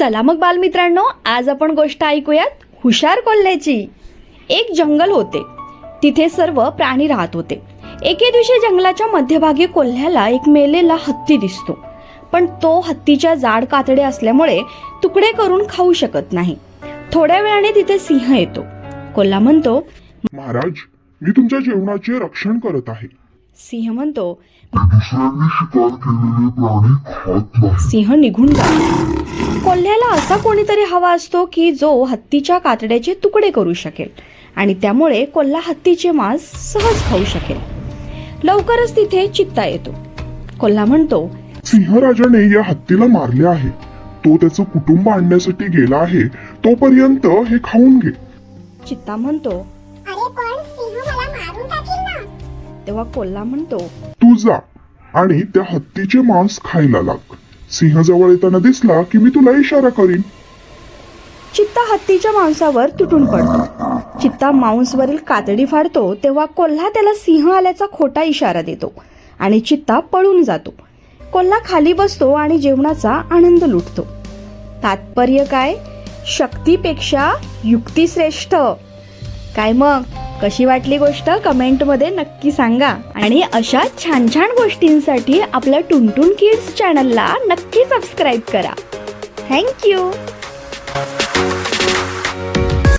चला मग बालमित्रांनो आज आपण गोष्ट ऐकूयात हुशार कोल्ह्याची. एक जंगल होते. तिथे सर्व प्राणी राहत होते. एके दिवशी जंगलाच्या मध्यभागी कोल्ह्याला एक मेलेला हत्ती दिसतो. पण तो हत्तीच्या जाड कातडे असल्यामुळे तुकडे करून खाऊ शकत नाही. थोड्या वेळाने तिथे सिंह येतो. कोल्हा म्हणतो महाराज मी तुमच्या जेवणाचे रक्षण करत आहे. सिंह म्हणतो सिंह निघून जातो. कोल्ह्याला असा कोणीतरी हवा असतो की जो हत्तीच्या कातड्याचे तुकडे करू शकेल आणि त्यामुळे कोल्हा हत्तीचे मांस सहज खाऊ शकेल. लवकरच तिथे चित्ता येतो. कोल्हा म्हणतो सिंहराजाने या हत्तीला मारले आहे. तो त्याचं कुटुंब आणण्यासाठी गेला आहे. तोपर्यंत हे खाऊन घे. चित्ता म्हणतो अरे पण सिंह मला मारून टाकील ना. तेव्हा कोल्हा म्हणतो तू जा आणि त्या हत्तीचे मांस खायला लाग. सिंहजवळ येताना दिसला की मी तुला इशारा करीन. चित्ता हत्तीच्या मांसावर तुटून पडतो. चित्ता मांसवरील कातडी फाडतो तेव्हा कोल्हा त्याला सिंह आल्याचा खोटा इशारा देतो आणि चित्ता पळून जातो. कोल्हा खाली बसतो आणि जेवणाचा आनंद लुटतो. तात्पर्य काय? शक्तीपेक्षा युक्ती श्रेष्ठ काय मग? कशी वाटली गोष्ट कमेंटमध्ये नक्की सांगा. आणि अशा छान छान गोष्टींसाठी आपल्या टुनटुन किड्स चॅनलला नक्की सबस्क्राईब करा. थँक्यू